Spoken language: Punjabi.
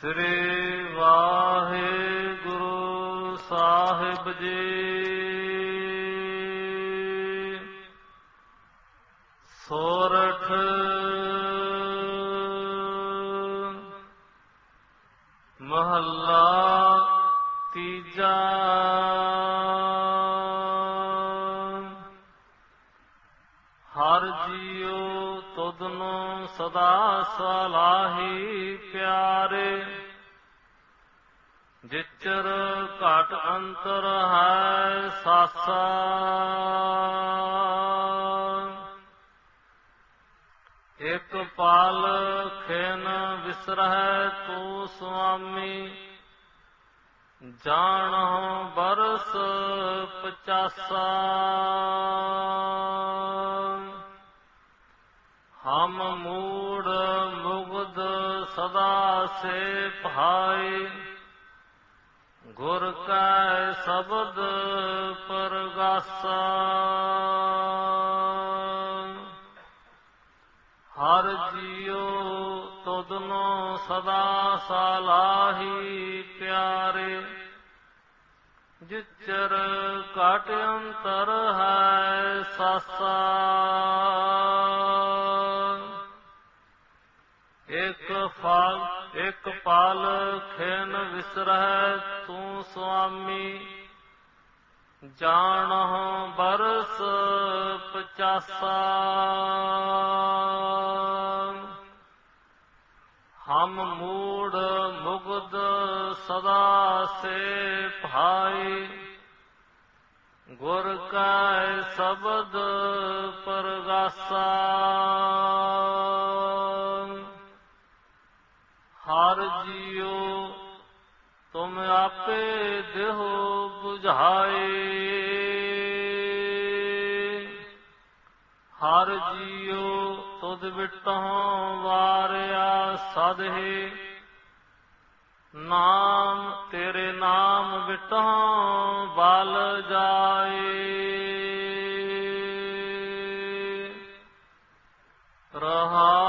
ਸ੍ਰੀ ਵਾਹਿਗੁਰੂ ਸਾਹਿਬ ਜੀ। ਸੋਰਠ ਮਹੱਲਾ ਤੀਜਾ। ਹਰ ਜੀਉ ਤੁਧਨੋ ਸਦਾ ਸਲਾਹੀ ਪਿਆਰ। ਜਿਚਰ ਘਟ ਅੰਤਰ ਹੈ ਸਾਸਾ। ਇਕ ਪਾਲ ਖੇਨ ਵਿਸਰਹਿ ਤੂੰ ਸੁਆਮੀ। ਜਾਣਹੁ ਬਰਸ ਪਚਾਸਾ। ਹਮ ਮੂੜ ਮੁਗਦ ਸਦਾ ਸੇ ਭਾਈ ਗੁਰ ਕੈ ਸ਼ਬਦ ਪਰਗਾਸਾ। ਹਰ ਜੀਉ ਤੁਧਨੋ ਸਦਾ ਸਲਾਹੀ ਪਿਆਰੇ। ਜਿਚਰ ਘਟ ਅੰਤਰ ਹੈ ਸਾਸਾ। ਇਕ ਫਲ ਇਕ ਪਲ ਖੇਨ ਵਿਸਰਹਿ ਤੂੰ ਸੁਆਮੀ। ਜਾਣਹੁ ਬਰਸ ਪਚਾਸਾ। ਹਮ ਮੂੜ ਮੁਗਦ ਸਦਾ ਸੇ ਭਾਈ ਗੁਰ ਕੈ ਸ਼ਬਦ ਪਰਗਾਸਾ। ਹਰ ਜੀਉ ਤੁਮ ਆਪੇ ਦੇਹੋ ਬੁਝਾਏ ਹਰ ਜੀਉ ਤੁਧ ਵਿਟਹੁ ਵਾਰਿਆ ਸਦਹੇ ਨਾਮ ਤੇਰੇ ਨਾਮ ਵਿਟਹੁ ਬਲ ਜਾਏ। ਰਹਾ